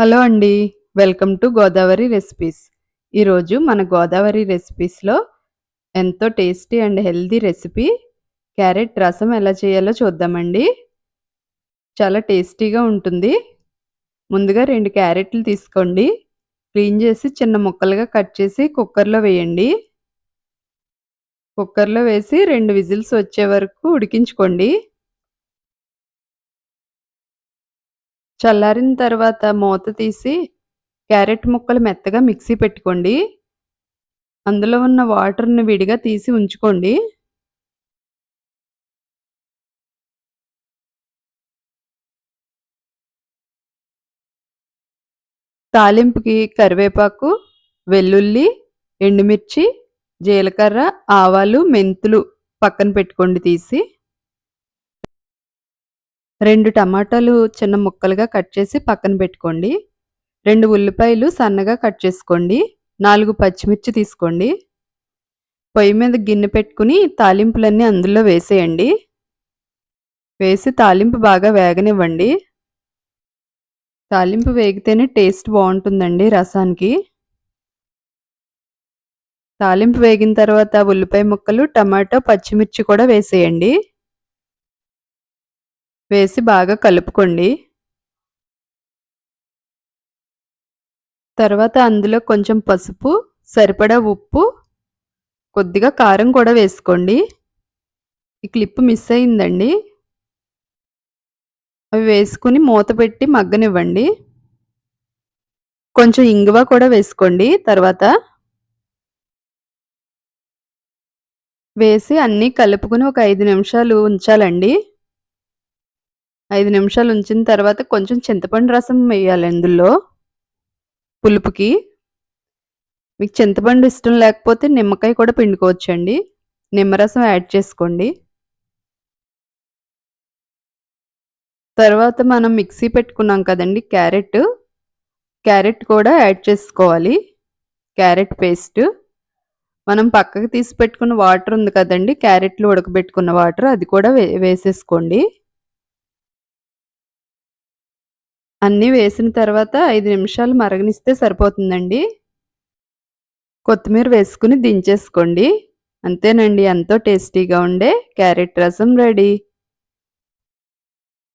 Hello అండి welcome to Godavari recipes. ఈరోజు మన గోదావరి రెసిపీస్లో ఎంతో tasty and healthy recipe carrot rasam ఎలా చేయాలో చూద్దామండి. చాలా టేస్టీగా ఉంటుంది. ముందుగా రెండు క్యారెట్లు తీసుకోండి. క్లీన్ చేసి చిన్న ముక్కలుగా కట్ చేసి కుక్కర్లో వేయండి. కుక్కర్లో వేసి రెండు విజిల్స్ వచ్చే వరకు ఉడికించుకోండి. చల్లారిన తర్వాత మూత తీసి క్యారెట్ ముక్కలు మెత్తగా మిక్సీ పెట్టుకోండి. అందులో ఉన్న వాటర్ని విడిగా తీసి ఉంచుకోండి. తాలింపుకి కరివేపాకు వెల్లుల్లి ఎండుమిర్చి జీలకర్ర ఆవాలు మెంతులు పక్కన పెట్టుకోండి తీసి. రెండు టమాటాలు చిన్న ముక్కలుగా కట్ చేసి పక్కన పెట్టుకోండి. రెండు ఉల్లిపాయలు సన్నగా కట్ చేసుకోండి. నాలుగు పచ్చిమిర్చి తీసుకోండి. పొయ్యి మీద గిన్నె పెట్టుకుని తాలింపులన్నీ అందులో వేసేయండి. వేసి తాలింపు బాగా వేగనివ్వండి. తాలింపు వేగితేనే టేస్ట్ బాగుంటుందండి రసానికి. తాలింపు వేగిన తర్వాత ఉల్లిపాయ ముక్కలు టమాటో పచ్చిమిర్చి కూడా వేసేయండి. వేసి బాగా కలుపుకోండి. తర్వాత అందులో కొంచెం పసుపు సరిపడా ఉప్పు కొద్దిగా కారం కూడా వేసుకోండి. ఈ క్లిప్ మిస్ అయిందండి. అవి వేసుకుని మూత పెట్టి మగ్గనివ్వండి. కొంచెం ఇంగువ కూడా వేసుకోండి. తర్వాత వేసి అన్నీ కలుపుకుని ఒక ఐదు నిమిషాలు ఉంచాలండి. ఐదు నిమిషాలు ఉంచిన తర్వాత కొంచెం చింతపండు రసం వేయాలి అందులో పులుపుకి. మీకు చింతపండు ఇష్టం లేకపోతే నిమ్మకాయ కూడా పిండుకోవచ్చండి. నిమ్మరసం యాడ్ చేసుకోండి. తర్వాత మనం మిక్సీ పెట్టుకున్నాం కదండి క్యారెట్. క్యారెట్ కూడా యాడ్ చేసుకోవాలి. Carrot paste. మనం పక్కకు తీసి పెట్టుకున్న వాటర్ ఉంది కదండి క్యారెట్లు ఉడకబెట్టుకున్న వాటర్ అది కూడా వే వేసేసుకోండి. అన్నీ వేసిన తర్వాత ఐదు నిమిషాలు మరగనిస్తే సరిపోతుందండి. కొత్తిమీర వేసుకుని దించేసుకోండి. అంతేనండి ఎంతో టేస్టీగా ఉండే క్యారెట్ రసం రెడీ.